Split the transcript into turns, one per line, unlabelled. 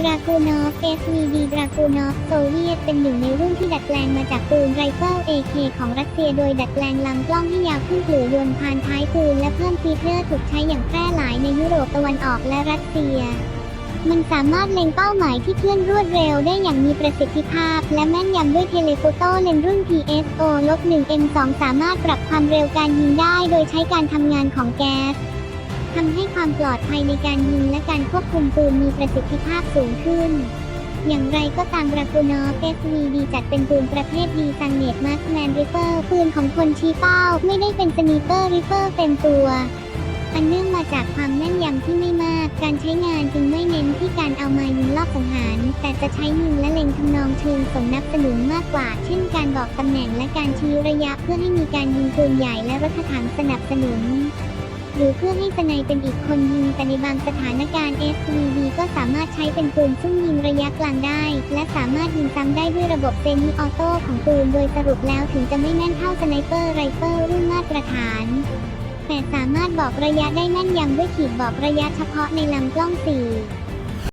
ดรากูนอฟ SVD ดรากูนอฟโซเวียตเป็นหนึ่งในรุ่นที่ดัดแปลงมาจากปืนไรเฟิล AK ของรัสเซียโดยดัดแปลงลำกล้องให้ยาวขึ้นเกลือยนพานท้ายปืนและเพิ่มฟีเจอร์ถูกใช้อย่างแพร่หลายในยุโรปตะวันออกและรัสเซีย มันสามารถเล็งเป้าหมายที่เคลื่อนรวดเร็วได้อย่างมีประสิทธิภาพ และแม่นยำด้วยเทเลโฟโต้เลนรุ่น PSO-1M2 สามารถปรับความเร็วการยิงได้ โดยใช้การทำงานของแก๊ส ทำให้ความปลอดภัยในการยิงและการควบคุมปืนมีประสิทธิภาพสูงขึ้น อย่างไรก็ตามรากูนอฟ SVD จัดเป็นปืนประเภทดีซังเนตมาร์คแมนริเฟอร์ปืนของคนชี้เป้า ไม่ได้เป็นสนีเปอร์ริเฟอร์เต็มตัวอันเนื่องมาจากความแม่นยำที่ไม่มาก การใช้งานจึงไม่เน้นที่การเอามายิงลอบสังหาร แต่จะใช้ยิงและเล็งทำนองเชิงสมนับสนุนมากกว่า เช่นการบอกตำแหน่งและการชี้ระยะเพื่อให้มีการยิงปืนใหญ่และรถถังสนับสนุน หรือเพื่อให้สไนเป็นอีกคนยิง แต่ในบางสถานการณ์ SVD ก็สามารถใช้เป็นปืนซุ่มยิงระยะกลางได้ และสามารถยิงซ้ำได้ด้วยระบบเซมิออโต้ของปืนโดยสรุปแล้วถึงจะไม่แม่นเท่าสไนเปอร์ไรเฟิลรุ่นมาตรฐานแต่สามารถบอกระยะได้แม่นยำด้วยขีดบอกระยะเฉพาะในลำกล้อง4